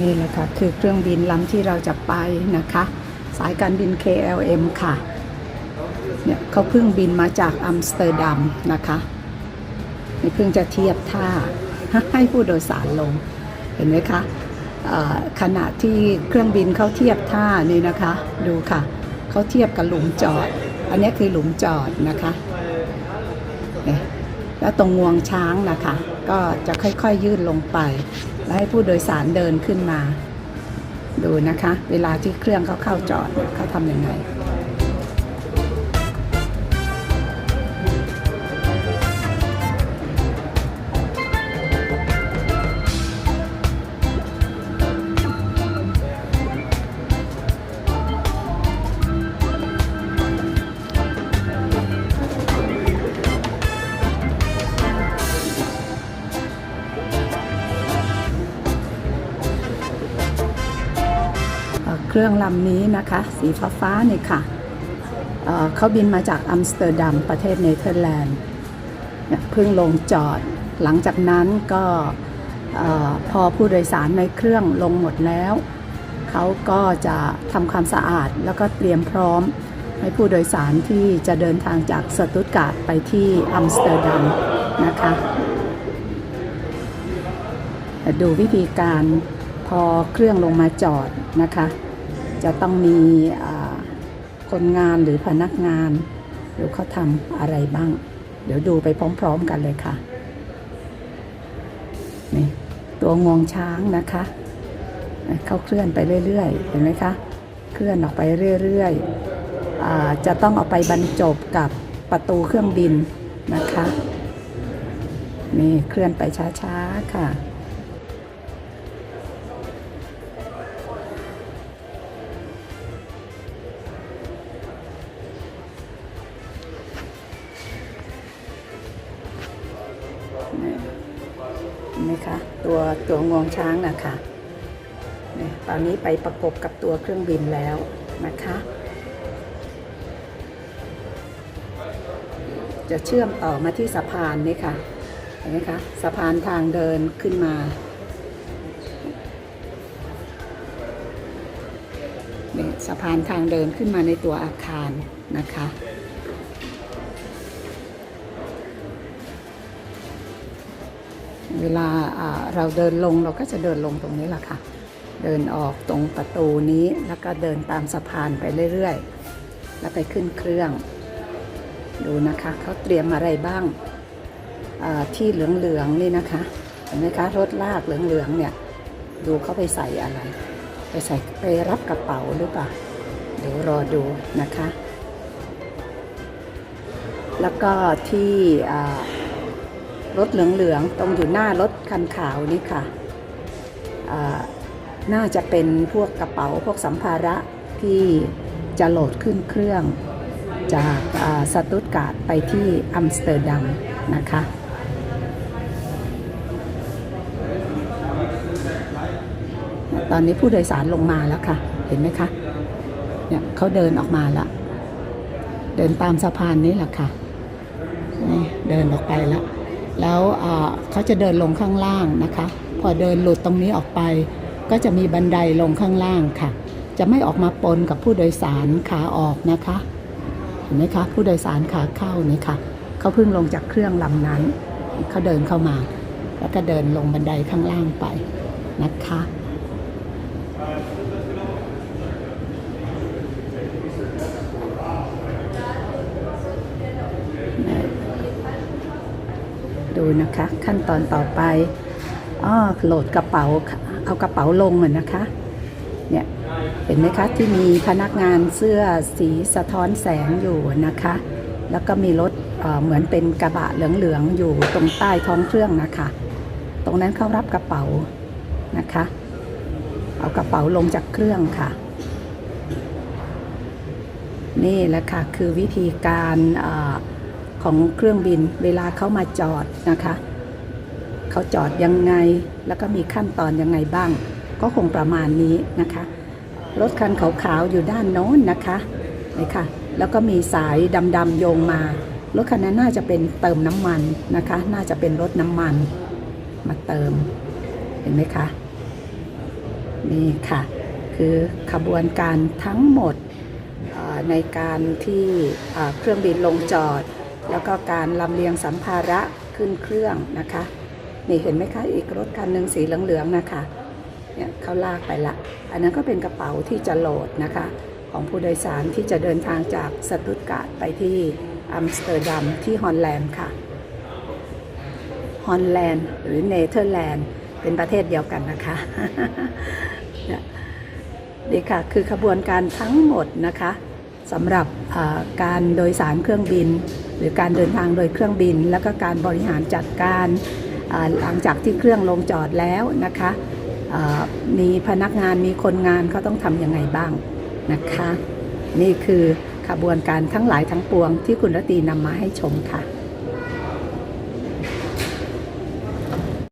นี่แหละค่ะคือเครื่องบินลำที่เราจะไปนะคะ สายการบิน KLM ค่ะ เนี่ยเขาเพิ่งบินมาจากอัมสเตอร์ดัมนะคะนี่เพิ่งจะเทียบท่าให้ผู้โดยสารลง เห็นไหมคะขณะที่เครื่องบินเขาเทียบท่านี่นะคะ ดูค่ะเขาเทียบกับหลุมจอด อันนี้คือหลุมจอดนะคะแล้วตรงงวงช้างนะคะ ก็จะค่อยๆยื่นลงไป แล้วให้ผู้โดยสารเดินขึ้นมา ดูนะคะ เวลาที่เครื่องเขาเข้าจอดเนี่ยเขาทำยังไง เครื่องลำนี้นะคะ สีฟ้าฟ้าๆเนี่ยค่ะเเขาบินมาจากอัมสเตอร์ดัมประเทศเนเธอร์แลนด์เพิ่งลงจอด หลังจากนั้นก็พอผู้โดยสารในเครื่องลงหมดแล้ว เขาก็จะทำความสะอาดแล้วก็เตรียมพร้อมให้ผู้โดยสารที่จะเดินทางจากสตุตการ์ดไปที่อัมสเตอร์ดัมนะคะดูวิธีการพอเครื่องลงมาจอดนะคะ จะต้องมีคนงานหรือพนักงาน หรือเขาทำอะไรบ้าง เดี๋ยวดูไปพร้อมๆกันเลยค่ะนี่ตัวงวงช้างนะคะเขาเคลื่อนไปเรื่อยๆ เห็นไหมคะ เคลื่อนออกไปเรื่อยๆ จะต้องเอาไปบรรจบกับประตูเครื่องบินนะคะ นี่เคลื่อนไปช้าๆ ค่ะ นไหมคะ ตัวตัวงวงช้างนะคะนี่ตอนนี้ไปประกบกับตัวเครื่องบินแล้วนะคะ จะเชื่อมต่อมาที่สะพานนี่ค่ะเห็นไหมคะสะพานทางเดินขึ้นมาสะพานทางเดินขึ้นมาในตัวอาคารนะคะ เวลาเราเดินลงเราก็จะเดินลงตรงนี้แหละค่ะ เดินออกตรงประตูนี้แล้วก็เดินตามสะพานไปเรื่อยๆ แล้วไปขึ้นเครื่อง ดูนะคะเขาเตรียมอะไรบ้างที่เหลืองๆนี่นะคะเห็นไหมคะรถลากเหลืองๆเนี่ยดูเขาไปใส่อะไร ไปใส่ไปรับกระเป๋าหรือเปล่าเดี๋ยวรอดูนะคะ แล้วก็ที่ รถเหลืองๆตรงอยู่หน้ารถคันขาวนี่ค่ะน่าจะเป็นพวกกระเป๋าพวกสัมภาระที่จะโหลดขึ้นเครื่องจากาสตุตการ์ดไปที่อัมสเตอร์ดัมนะคะตอนนี้ผู้โดยสารลงมาแล้วค่ะ เห็นไหมคะ เนี่ยเขาเดินออกมาล้วเดินตามสะพานนี้แหละค่ะ นี่เดินออกไปแล้ว แล้วเขาจะเดินลงข้างล่างนะคะ พอเดินหลุดตรงนี้ออกไป ก็จะมีบันไดลงข้างล่างค่ะ จะไม่ออกมาปนกับผู้โดยสารขาออกนะคะเห็นไหมคะผู้โดยสารขาเข้านี่ค่ะเขาเพิ่งลงจากเครื่องลำนั้นเขาเดินเข้ามา แล้วก็เดินลงบันไดข้างล่างไปนะคะ ดูนะคะ ขั้นตอนต่อไปอ้อโหลดกระเป๋าเอากระเป๋าลงอะนะคะเนี่ยเห็นไหมคะที่มีพนักงานเสื้อสีสะท้อนแสงอยู่นะคะ แล้วก็มีรถเหมือนเป็นกระบะเหลืองๆอยู่ตรงใต้ท้องเครื่องนะคะ ตรงนั้นเขารับกระเป๋านะคะ เอากระเป๋าลงจากเครื่องค่ะ นี่แหละค่ะคือวิธีการ ของเครื่องบินเวลาเขามาจอดนะคะ เขาจอดยังไงแล้วก็มีขั้นตอนยังไงบ้าง ก็คงประมาณนี้นะคะ รถคันขาวๆอยู่ด้านโน้นนะคะนี่ค่ะแล้วก็มีสายดำๆโยงมารถคันนั้นน่าจะเป็นเติมน้ำมันนะคะ น่าจะเป็นรถน้ำมันมาเติมเห็นไหมคะนี่ค่ะ คือขบวนการทั้งหมดในการที่เครื่องบินลงจอด แล้วก็การลำเลียงสัมภาระขึ้นเครื่องนะคะ นี่เห็นไหมคะอีกรถคันหนึ่งสีเหลืองๆนะคะเนี่ยเขาลากไปละ อันนั้นก็เป็นกระเป๋าที่จะโหลดนะคะ ของผู้โดยสารที่จะเดินทางจากสตุตการ์ดไปที่อัมสเตอร์ดัมที่ฮอลแลนด์ค่ะฮอลแลนด์หรือเนเธอร์แลนด์เป็นประเทศเดียวกันนะคะเนี่ยนี่ค่ะคือขบวนการทั้งหมดนะคะ สำหรับการโดยสารเครื่องบิน หรือการเดินทางโดยเครื่องบิน แล้วก็การบริหารจัดการหลังจากที่เครื่องลงจอดแล้วนะคะมีพนักงานมีคนงานเขาต้องทำยังไงบ้างนะคะ นี่คือขบวนการทั้งหลายทั้งปวงที่คุณรตีนำมาให้ชมค่ะ